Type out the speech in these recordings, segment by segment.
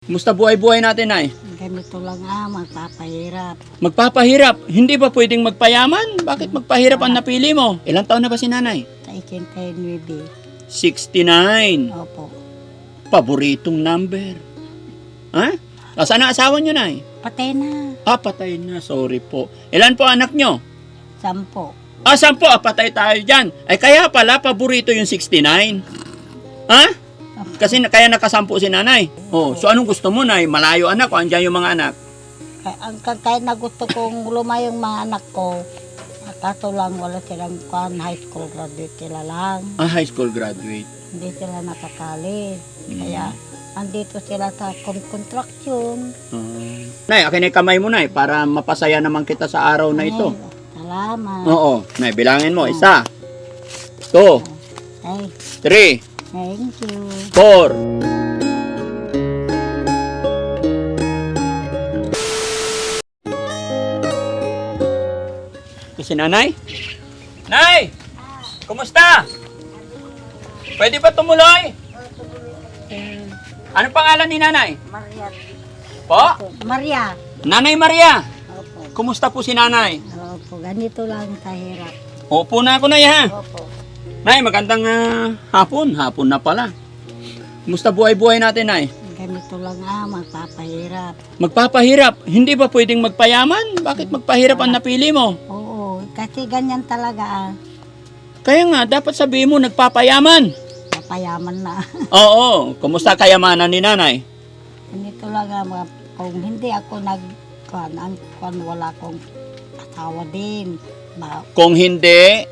Kumusta buhay-buhay natin, Nay? Ganito lang ah, magpapahirap. Magpapahirap. Hindi ba pwedeng magpayaman? Bakit magpahirap ang napili mo? Ilang taon na ba si nanay? Sa 89. 69. Opo. Paboritong number. Ha? Asan na asawa nyo, Nay? Patay na. Ah, patay na. Sorry po. Ilan po anak nyo? Sampo. Ah, saan po? Ah, patay tayo dyan. Ay, kaya pala, paborito yung 69. Ha? Kasi kaya nakasampu si nanay. Oh, so anong gusto mo, Nay? Malayo anak o andyan yung mga anak? Kaya, ang ka- kahit na gusto kong lumayo yung mga anak ko, ah, kaso lang wala silang kwan, high school graduate sila lang. Ah, high school graduate. Hindi sila nakakali. Mm. Kaya andito sila sa con- construction. Ah. Nay, akin ay kamay mo, Nay, para mapasaya naman kita sa araw na ito. Salamat. Oo. Nay, bilangin mo. Isa, two, Ay, three, thank you. four. Si nanay? Nay! Kumusta? Pwede ba tumuloy? Ano pangalan ni nanay? Maria. Po? Maria. Nanay Maria! Opo. Kumusta po si nanay? Opo, ganito lang kahirap. Opo na ako na ha. Opo. Nay, magandang ah, hapon. Hapon na pala. Kumusta buhay-buhay natin, Nay? Ganito lang ah, magpapahirap. Magpapahirap. Hindi ba pwedeng magpayaman? Bakit magpahirap ang napili mo? Oo, kasi ganyan talaga ah. Kaya nga, dapat sabihin mo, nagpapayaman. Mapayaman na. Oo. Kumusta kayamanan ni nanay? ganito lang ah, mga, kung hindi ako nag, ang kwan, wala akong asawa din. Ma, Kung hindi,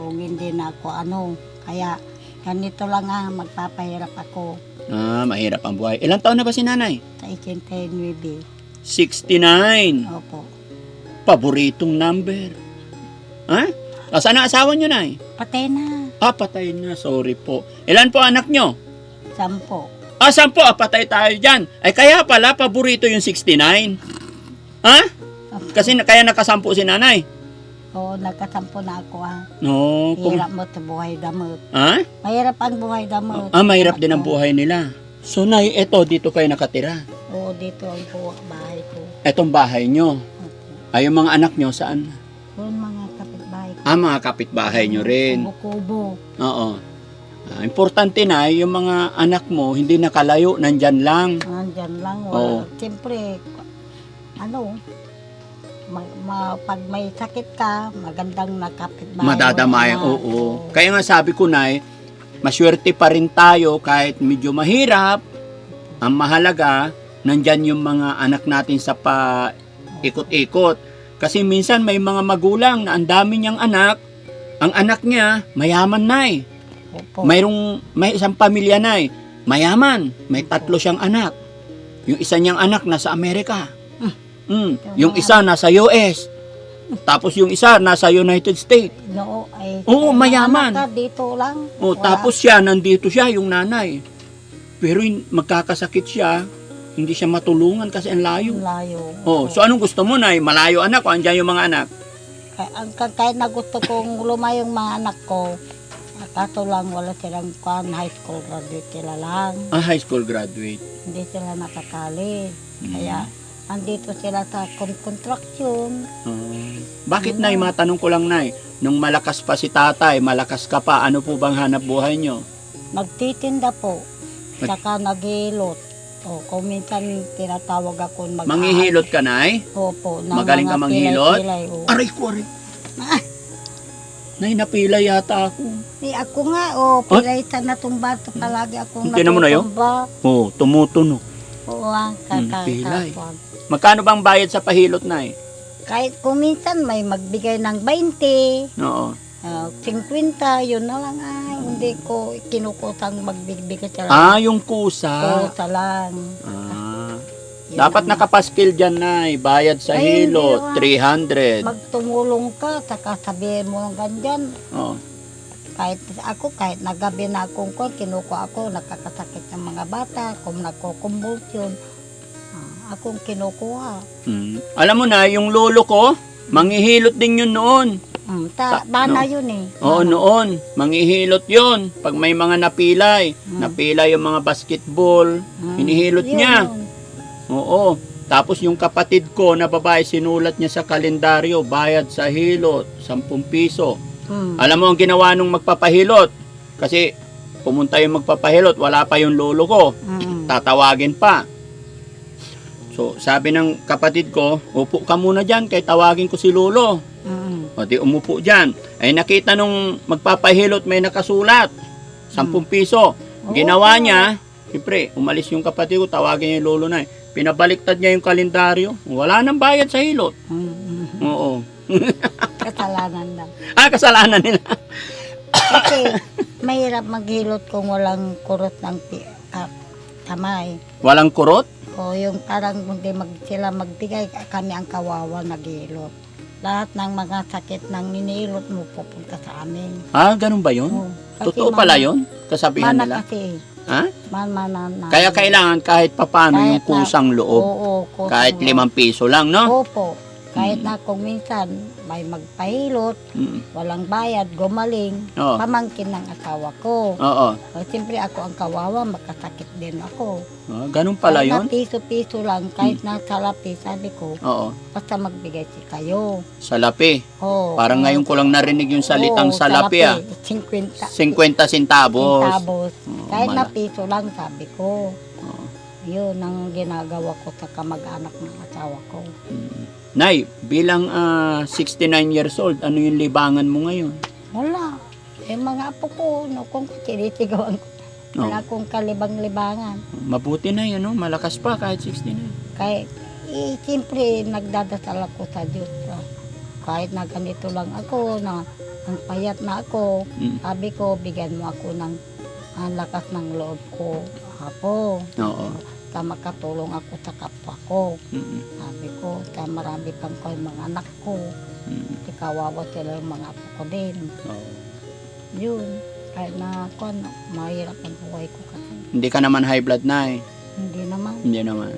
kung hindi na ako ano, kaya ganito lang ah, magpapahirap ako ah, mahirap ang buhay. Ilang taon na ba si nanay? sa 89. 69. Opo. Paboritong number. Ha? Asan ang asawa nyo, Nay? Patay na. Ah, patay na. Sorry po. Ilan po anak nyo? Sampo. Ah, saan po? Ah, patay tayo dyan. Ay, kaya pala, paborito yung 69. Ha? Kasi kaya nakasampu si nanay. Oo, nagkasampo na ako ah. No, kung... Hirap mo sa buhay damot. Ha? Mahirap ang buhay damot. Ah, mahirap din ang buhay nila. So, nay, eto, dito kayo nakatira. Oo, dito ang buwa, bahay ko. Etong bahay nyo. Opo. Ay, yung mga anak nyo, saan? Doon mga kapitbahay ko. Ah, mga kapitbahay nyo rin. Kubo-kubo. Oo. Ah, importante na, yung mga anak mo, hindi nakalayo, nandyan lang. Nandyan lang. Oo. Wala. Siyempre, ano, ma, ma- pag may sakit ka, magandang nakapitbahay. Madadamay, Wala. oo. Kaya nga sabi ko na, maswerte pa rin tayo kahit medyo mahirap. Ang mahalaga, nandyan yung mga anak natin sa pa ikot-ikot. Kasi minsan may mga magulang na ang dami niyang anak, ang anak niya mayaman na eh. Opo. Mayroong may isang pamilya na eh, mayaman, may tatlo siyang anak. Yung isa niyang anak nasa Amerika. Mm. Yung isa nasa US. Tapos yung isa nasa United States. No, ay, Oo, ay, mayaman. ka, dito lang. Oh, Wala. tapos siya, nandito siya, yung nanay. Pero hin- magkakasakit siya, hindi siya matulungan kasi ang layo. Ang layo. Oh, so anong gusto mo, Nay? Malayo anak o andyan yung mga anak? Kaya, ang, kahit na gusto kong lumayo yung mga anak ko, kaso lang wala silang kwan, high school graduate sila lang. Ah, high school graduate. Hindi sila nakakali. Hmm. Kaya, andito sila sa con- construction. Ah, bakit, Nay? Matanong ko lang, Nay. Nung malakas pa si tatay, malakas ka pa, ano po bang hanap buhay nyo? Nagtitinda po. Mag- Saka naghihilot. O, kung minsan tinatawag ako mag Manghihilot ka, Nay? Opo. ng Magaling ka manghilot? pilay-pilay, o. Aray ko, aray. Nay, napila yata ako. Eh, ako nga, o, pilay sa natumba. Palagi akong Tingnan mo na yun? natutumba. Oh, tumutunog. Oo, ah, Hmm, pilay. kapag. Magkano bang bayad sa pahilot, Nay? Kahit kung minsan may magbigay ng 20, Oo. ah, 50, yun na lang ay. Hindi ko kinukutang magbibigay sa Ah, yung kusa. Kusa lang. Ah. Yun Dapat ang- nakapaskil dyan na bayad sa Ay, hindi hilot, ah. 300. Magtumulong ka, saka sabihin mo ng ganyan. Oh. Kahit ako, kahit nagabi na akong kon, kinukuha ako, nakakasakit ng mga bata, kung nagkukumbulsyon, ah, akong kinukuha. Mm. Alam mo na, yung lolo ko, manghihilot din yun noon. Mm, ta, bana yun eh. Oo, Bana. noon. Manghihilot yon Pag may mga napilay. Mm. Napilay yung mga basketball. Mm, hinihilot yun, niya. yun. Oo. Tapos yung kapatid ko na babae, sinulat niya sa kalendaryo, bayad sa hilot, 10 piso. Mm. Alam mo ang ginawa nung magpapahilot? Kasi pumunta yung magpapahilot, wala pa yung lolo ko. Mm. Tatawagin pa. So, sabi ng kapatid ko, upo ka muna dyan, kay tawagin ko si lolo. Mm. O di umupo dyan. Ay nakita nung magpapahilot may nakasulat. 10 piso. Ginawa Oo. niya, siyempre, umalis yung kapatid ko, tawagin niya yung lolo na. Pinabaliktad niya yung kalendaryo. Wala nang bayad sa hilot. Mm, mm. Oo. Kasalanan lang. Ah, kasalanan nila. Kasi mahirap maghilot kung walang kurot ng pi- ka- kamay. Walang kurot? O yung parang hindi mag, sila magbigay, kami ang kawawa naghilot. Lahat ng mga sakit ng ninilot mo pupunta sa amin. Ah, ganun ba yun? Oo. Kasi Totoo pala mana- yun? Kasabihan Mana nila? kasi. Ha? Man, mana, na, Kaya kailangan kahit papano yung Kahit na- kusang loob. Oo, kusang Kahit loob. limang piso lang, no? Opo. Kahit na kung minsan may magpahilot, Mm. walang bayad, gumaling, Oo. pamangkin ng asawa ko. Oo. O, siyempre ako ang kawawa, makasakit din ako. Ah, ganun pala Kahit yun? na piso-piso lang, kahit na salapi, sabi ko, Oo. basta magbigay si kayo. Salapi. Oh, Parang ngayon ko lang narinig yung salitang salapi, ah. 50 50 centavos. centavos. Oo, Kahit na mala- piso lang, sabi ko. Oo. Yun ang ginagawa ko sa kamag-anak ng asawa ko. Mm. Nay, bilang ah, 69 years old, ano yung libangan mo ngayon? Wala. Eh, mga apo ko, no, kung sinisigawan ko, No. wala akong kalibang-libangan. Mabuti na yun, no? malakas pa kahit 69. Kaya, eh, siyempre, nagdadasal ako sa Diyos. ah. Kahit na ganito lang ako, na ang payat na ako, Mm. sabi ko, bigyan mo ako ng ang lakas ng loob ko. Apo, Oo. Sa makatulong ako sa kapwa ko. Mm. Sabi ko, sa marami pang ko yung mga anak ko. Mm. Kasi kawawa sila yung mga apo ko din. Oo. Yun. Kahit na ako, ano, mahirap ang buhay ko kasi. Hindi ka naman high blood na eh. Hindi naman. Hindi naman.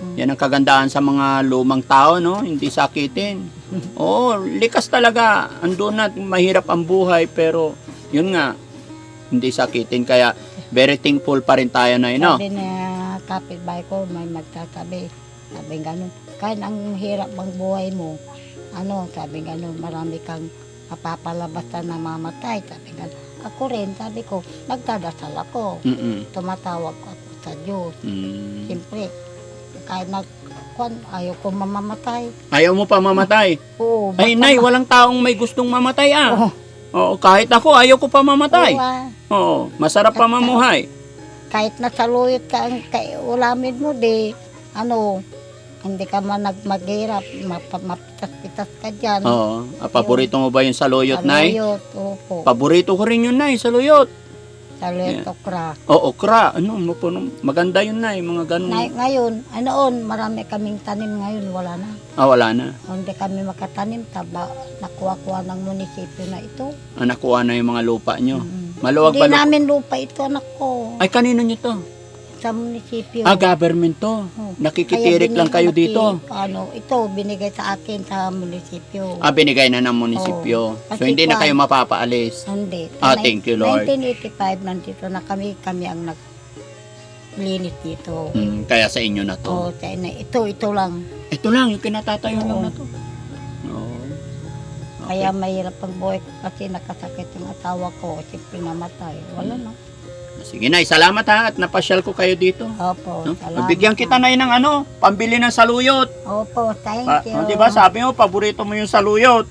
Mm. Yan ang kagandahan sa mga lumang tao, no? Hindi sakitin. Oo, likas talaga. Andun na, mahirap ang buhay, pero yun nga, hindi sakitin. Kaya, very thankful pa rin tayo na yun, no? Sabi na kapitbahay ko, may magsasabi. Sabi ganun, kahit ang hirap ang buhay mo, ano, sabi ganun, marami kang mapapalabas na namamatay. Sabi ganun. Ako rin, sabi ko, nagdadasal ako. Mm-mm. Tumatawag ako sa Diyos. Mm. Siyempre, kahit nag, kwan, ayaw ko mamamatay. Ayaw mo pa mamatay. Oo, Ay, nay, walang taong may gustong mamatay, ah. Oo. Oo, kahit ako, ayaw ko pa mamatay. Oo, ah. Oo, masarap pa mamuhay. Kahit nasaluyot ka ang ulamin mo, di, ano, hindi ka man nagmaghirap, map- mapitas-pitas ka dyan. Oo. Ah, paborito mo ba yung saluyot, nay? Saluyot, opo. Paborito ko rin yun, nay, saluyot. Saluyot Yeah. okra. Oo, okra. Ano, mapuno- maganda yun, nay, mga ganun. Ngay- ngayon, anoon, marami kaming tanim ngayon, wala na. Ah, wala na. Hindi kami makatanim, taba, nakuha-kuha ng munisipyo na ito. Ah, nakuha na yung mga lupa nyo. Mm. Maluwag Hindi ba? namin lupa ito, anak ko. Ay, kanino nyo to? Sa munisipyo. Ah, government to. Oh. Nakikitirik Kaya lang kayo binigay- dito. Ano, ito, binigay sa akin sa munisipyo. Ah, binigay na ng munisipyo. Oo. So, Kasi hindi na kwan- kayo mapapaalis. Hindi. Ah, thank you, Lord. 1985, nandito na kami, kami ang nag linis dito. Hmm, kaya sa inyo na to. Oh, na, ito, ito lang. Ito lang, yung kinatatayo lang na to. Kaya mahirap ang buhay ko kasi nakasakit yung asawa ko. Siyempre namatay. Wala na. Sige na, salamat ha at napasyal ko kayo dito. Opo, No? salamat. Bigyan kita na ng ano, pambili ng saluyot. Opo, thank Pa, you. oh, di ba sabi mo, paborito mo yung saluyot.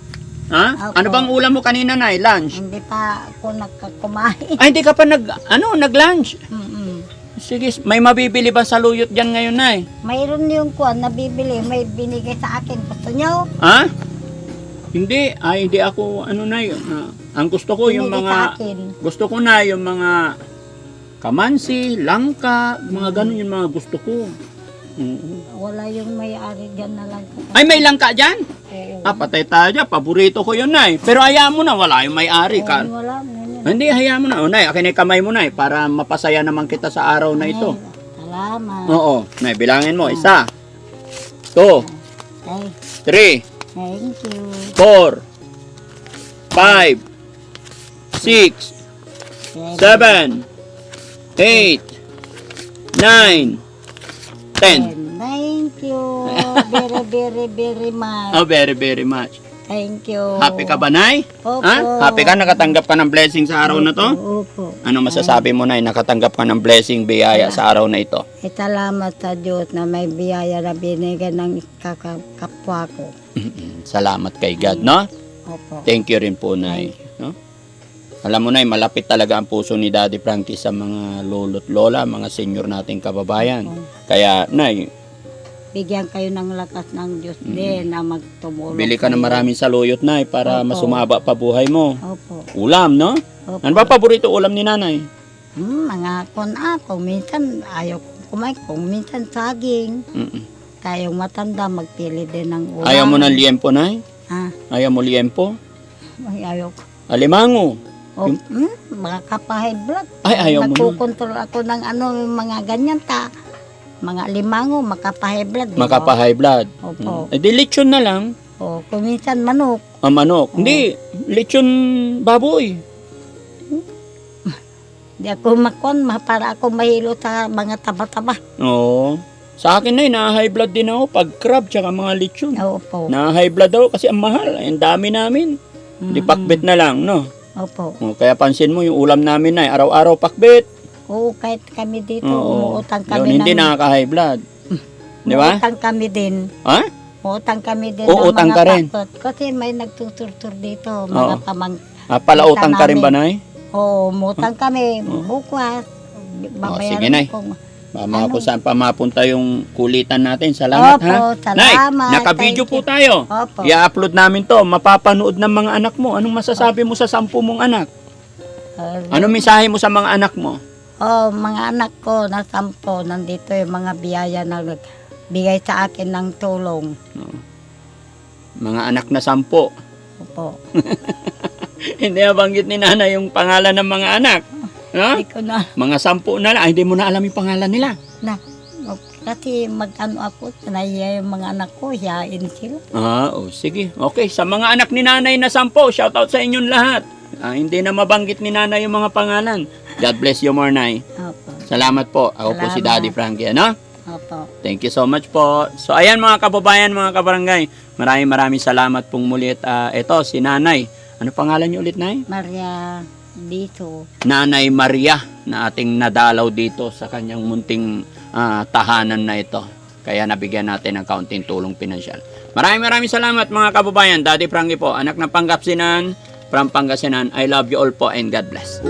Ha? Opo. Ano bang ulam mo kanina na, lunch? Hindi pa ako nagkakumain. Ay, hindi ka pa nag, ano, nag-lunch. Mm-mm. Sige, may mabibili ba saluyot dyan ngayon na Mayroon yung kuwan na bibili, may binigay sa akin. Gusto nyo? Ha? Hindi, ay hindi ako ano na yun. ah, ang gusto ko yung Binigay mga akin. gusto ko na yung mga kamansi, langka, mga ganun yung mga gusto ko. Oo. Wala yung may-ari dyan na lang. Ay may langka diyan. Oo. Ah, patay tayo dyan. Paborito ko yun na Pero hayaan mo na, wala yung may-ari ka. Oo, wala. Ganyan. Hindi, hayaan mo na. O, nay, akin ay kamay mo na para mapasaya naman kita sa araw na ito. Salamat. Oo, nay, bilangin mo. Isa, two, Ay, three, thank you. four, five, six, seven, eight, nine, ten. Thank you. Very, very, very much. Oh, very, very much. Thank you. Happy ka ba, Nay? Opo. Ha? Happy ka? Nakatanggap ka ng blessing sa araw na to? Opo. Ano masasabi mo, Nay? Nakatanggap ka ng blessing, biyaya sa araw na ito. Eh, salamat sa Diyos na may biyaya na binigyan ng kaka- kapwa ko. Salamat kay God, no? Opo. Thank you rin po, Nay. No? Alam mo, Nay, malapit talaga ang puso ni Daddy Frankie sa mga lolo't lola, mga senior nating kababayan. Kaya, Nay, Bigyan kayo ng lakas ng Diyos din na magtumulong. bili ka ng maraming saluyot, Nay, para Opo. masumaba pa buhay mo. Opo. Ulam, no? Opo. Ano ba paborito ulam ni Nanay? Hmm, mga kon ako, minsan ayaw ko kumain kung minsan saging. Mm-mm. Matanda, magpili din ng ulam. Ayaw mo ng liempo, Nay? Ha? Ayaw mo liempo? Ay, ayaw ko. Alimango? O, hmm, mga kapahay blood. Ay, ayaw mo. Nagkukontrol ako ng ano, mga ganyan ta. Mga limango, makapahay blood. di ba? Makapa-high blood. Opo. Mm. Eh, di lechon na lang. O, kung minsan manok. Ang manok. Hindi, lechon baboy. Di ako makon, ma- para ako mahilo sa mga taba-taba. Oo. Sa akin na na-high blood din ako pag crab tsaka mga lechon. Opo. Na-high blood ako kasi ang mahal. Ang dami namin. Di pakbet na lang, no? Opo. O, kaya pansin mo yung ulam namin na araw-araw pakbet. Oo, kahit kami dito, Oo. umuutang Yun, kami hindi ng... nakaka-high blood. Di ba? Umuutang kami din. Ha? Umuutang kami din Oo, ng utang mga ka rin. pakot. Kasi may nagtuturtur dito, mga Oo. pamang... Ah, palautang ka rin ba. Nay? Oo, umutang kami. Bukas. Oh, sige, Nay. ko. Mama Ano? kung saan pa mapunta yung kulitan natin. Salamat, Opo, ha? Nay, salamat. naka-video Thank po you. tayo. Opo. I-upload namin to. Mapapanood ng mga anak mo. Anong masasabi mo sa sampu mong anak? Uh, Anong mensahe mo sa mga anak mo? Oh, mga anak ko na sampo, nandito yung mga biyaya na bigay sa akin ng tulong. Mga anak na sampo. Opo. hindi nabanggit ni nanay yung pangalan ng mga anak. Ha? Hindi ko na, Mga sampu na lang. Ay, hindi mo na alam yung pangalan nila. na, kasi mag-ano ako, nahiya yung mga anak ko, hiyain sila. Ah, oh, sige. Okay, sa mga anak ni nanay na sampo, shoutout sa inyong lahat. Ah, hindi na mabanggit ni nanay yung mga pangalan. God bless you more, Nay. Opo. Salamat po. Ako po si Salamat. Daddy Frankie, ano? Opo. Thank you so much po. So ayan mga kababayan, mga kabarangay. Maraming maraming salamat pong muli at ah, ito si Nanay. Ano pangalan niyo ulit, Nay? Maria dito. Nanay Maria na ating nadalaw dito sa kanyang munting ah, tahanan na ito. Kaya nabigyan natin ng kaunting tulong pinansyal. Maraming maraming salamat mga kababayan. Daddy Frankie po, anak ng Pangasinan, from Pangasinan. I love you all po and God bless.